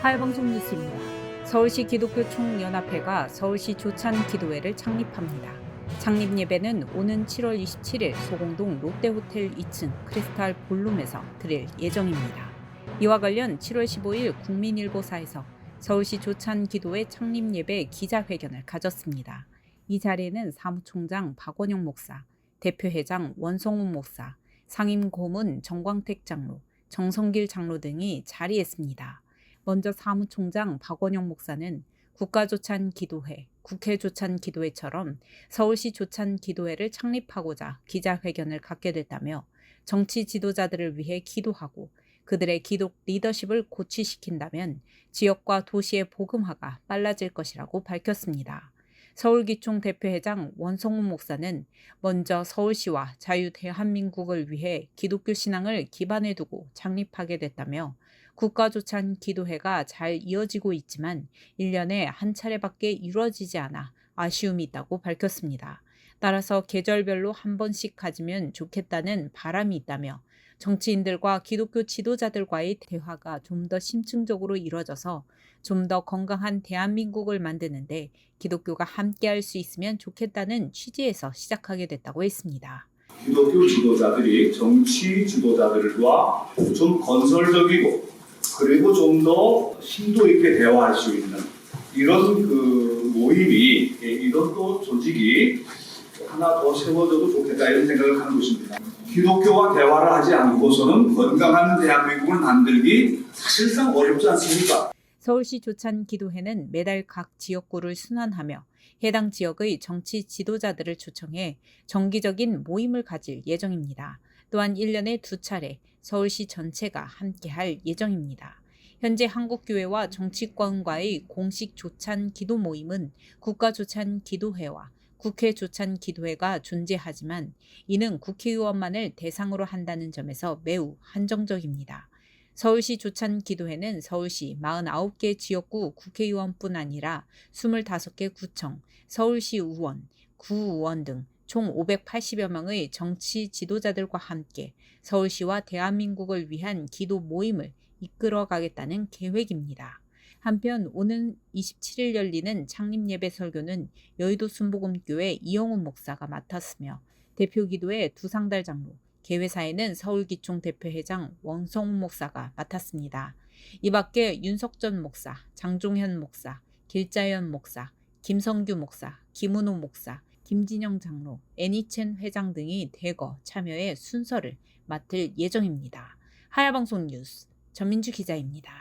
하여방송 뉴스입니다. 서울시 기독교 총연합회가 서울시 조찬 기도회를 창립합니다. 창립 예배는 오는 7월 27일 소공동 롯데호텔 2층 크리스탈 볼룸에서 드릴 예정입니다. 이와 관련 7월 15일 국민일보사에서 서울시 조찬 기도회 창립 예배 기자회견을 가졌습니다. 이 자리에는 사무총장 박원영 목사, 대표회장 원성훈 목사, 상임 고문 정광택 장로, 정성길 장로 등이 자리했습니다. 먼저 사무총장 박원영 목사는 국가조찬 기도회, 국회 조찬 기도회처럼 서울시 조찬 기도회를 창립하고자 기자회견을 갖게 됐다며 정치 지도자들을 위해 기도하고 그들의 기독 리더십을 고취시킨다면 지역과 도시의 복음화가 빨라질 것이라고 밝혔습니다. 서울기총 대표회장 원성훈 목사는 먼저 서울시와 자유 대한민국을 위해 기독교 신앙을 기반에 두고 창립하게 됐다며 국가조찬 기도회가 잘 이어지고 있지만 1년에 한 차례밖에 이루어지지 않아 아쉬움이 있다고 밝혔습니다. 따라서 계절별로 한 번씩 가지면 좋겠다는 바람이 있다며 정치인들과 기독교 지도자들과의 대화가 좀 더 심층적으로 이루어져서 좀 더 건강한 대한민국을 만드는데 기독교가 함께할 수 있으면 좋겠다는 취지에서 시작하게 됐다고 했습니다. 기독교 지도자들이 정치 지도자들과 좀 건설적이고 그리고 좀 더 심도 있게 대화할 수 있는 이런 그 모임이 예, 이런 또 조직이 하나 더 세워져도 좋겠다 이런 생각을 하는 것입니다. 기독교와 대화를 하지 않고서는 건강한 대한민국을 만들기 사실상 어렵지 않습니까? 서울시 조찬 기도회는 매달 각 지역구를 순환하며 해당 지역의 정치 지도자들을 초청해 정기적인 모임을 가질 예정입니다. 또한 1년에 두 차례 서울시 전체가 함께할 예정입니다. 현재 한국교회와 정치권과의 공식 조찬 기도 모임은 국가조찬 기도회와 국회 조찬 기도회가 존재하지만 이는 국회의원만을 대상으로 한다는 점에서 매우 한정적입니다. 서울시 조찬 기도회는 서울시 49개 지역구 국회의원뿐 아니라 25개 구청, 서울시 의원, 구의원 등 총 580여 명의 정치 지도자들과 함께 서울시와 대한민국을 위한 기도 모임을 이끌어 가겠다는 계획입니다. 한편 오는 27일 열리는 창립 예배 설교는 여의도 순복음교회 이영훈 목사가 맡았으며 대표 기도회 두상달 장로, 개회사에는 서울기총 대표회장 원성훈 목사가 맡았습니다. 이 밖에 윤석전 목사, 장종현 목사, 길자연 목사, 김성규 목사, 김은호 목사, 김진영 장로, 애니첸 회장 등이 대거 참여해 순서를 맡을 예정입니다. 하야방송 뉴스 전민주 기자입니다.